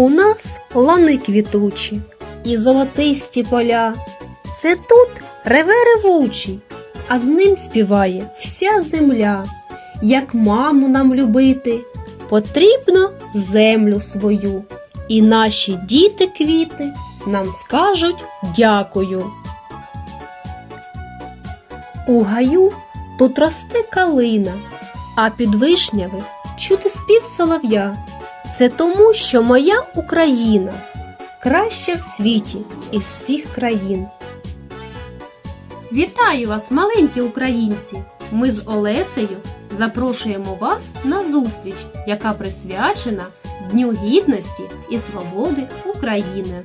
У нас лани квітучі і золотисті поля. Це тут реве ревучий, а з ним співає вся земля. Як маму нам любити, потрібно землю свою. І наші діти квіти нам скажуть дякую. У гаю тут росте калина, а під вишнями чути спів солов'я. Це тому, що моя Україна краща в світі із всіх країн. Вітаю вас, маленькі українці! Ми з Олесею запрошуємо вас на зустріч, яка присвячена Дню Гідності і Свободи України.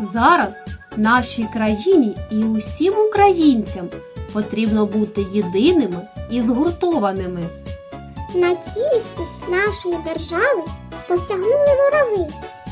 Зараз нашій країні і усім українцям потрібно бути єдиними і згуртованими. На цілісність нашої держави посягнули вороги,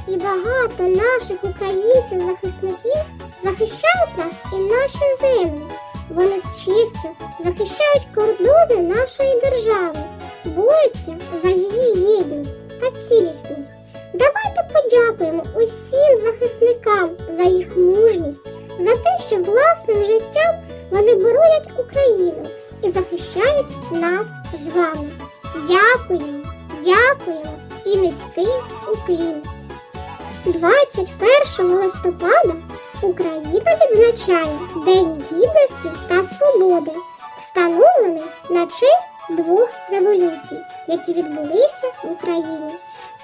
і багато наших українців-захисників захищають нас і наші землі. Вони з честю захищають кордони нашої держави, борються за її єдність та цілісність. Давайте подякуємо усім захисникам за їх мужність, за те, що власним життям вони боронять Україну і захищають нас з вами. Дякуємо, дякуємо і низький уклін. 21 листопада Україна відзначає День гідності та свободи, встановлений на честь двох революцій, які відбулися в Україні.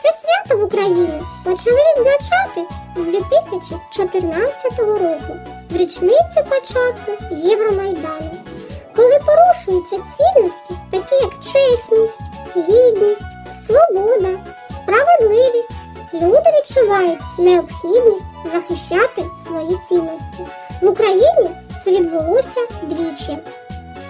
Це свято в Україні почали відзначати з 2014 року в річницю початку Євромайдану. Коли цінності, такі як чесність, гідність, свобода, справедливість, люди відчувають необхідність захищати свої цінності. В Україні це відбулося двічі.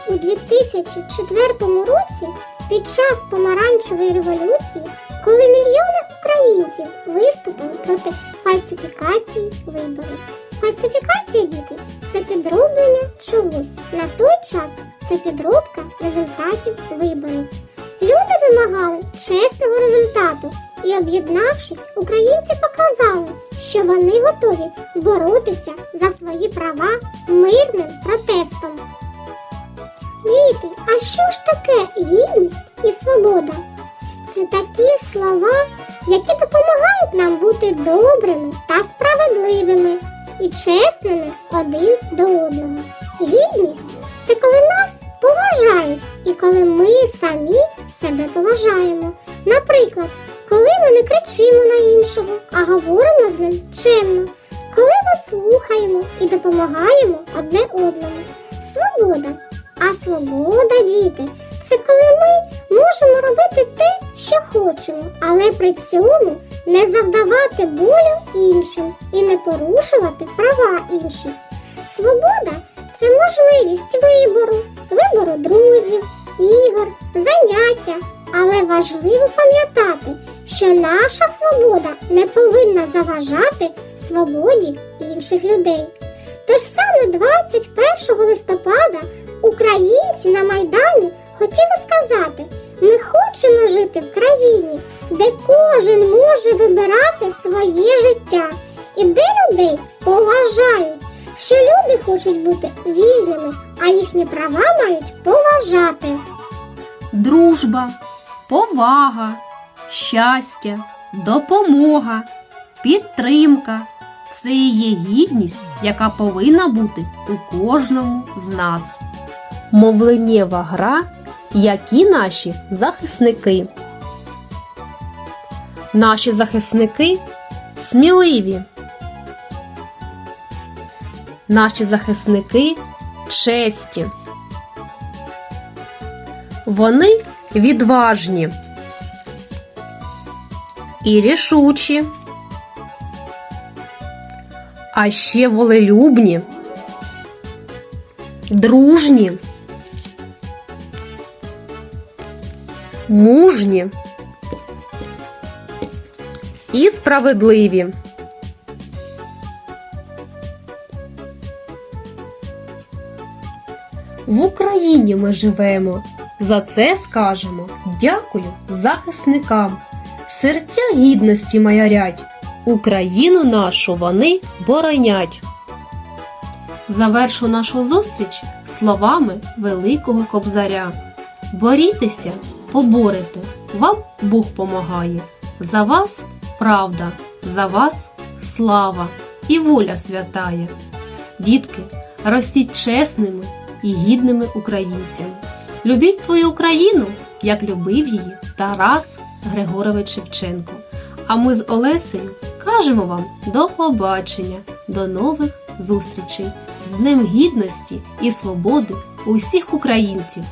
У 2004 році під час помаранчевої революції, коли мільйони українців виступили проти фальсифікації виборів. Фальсифікація діти це підроблення чогось. На той час це підробка результатів виборів. Люди вимагали чесного результату і, об'єднавшись, українці показали, що вони готові боротися за свої права мирним протестом. Діти, а що ж таке гідність і свобода? Це такі слова, які допомагають нам бути добрими та справедливими і чесними один до одного. Гідність це коли нас поважають і коли ми самі себе поважаємо. Наприклад, коли ми не кричимо на іншого, а говоримо з ним чемно, коли ми слухаємо і допомагаємо одне одному. Свобода. А свобода, діти, це коли ми можемо робити те, що хочемо, але при цьому не завдавати болю іншим і не порушувати права інших. Свобода це можливість вибору, вибору друзів, ігор, заняття. Але важливо пам'ятати, що наша свобода не повинна заважати свободі інших людей. Тож саме 21 листопада українці на Майдані хотіли сказати: ми хочемо жити в країні, де хочуть бути вільними, а їхні права мають поважати. дружба, повага, щастя, допомога, підтримка це і є гідність, яка повинна бути у кожному з нас. Мовленнєва гра, які наші захисники. Наші захисники сміливі. Наші захисники честі. Вони відважні і рішучі, а ще волелюбні, дружні, мужні і справедливі. В Україні ми живемо. За це скажемо дякую захисникам. серця гідності маярять, Україну нашу вони боронять. Завершу нашу зустріч словами великого кобзаря. Борітеся, поборете, вам Бог помагає. За вас правда, за вас слава і воля святає. Дітки, ростіть чесними і гідними українцями. Любіть свою Україну, як любив її Тарас Григорович Шевченко. А ми з Олесею кажемо вам до побачення, до нових зустрічей з Днем Гідності і Свободи усіх українців!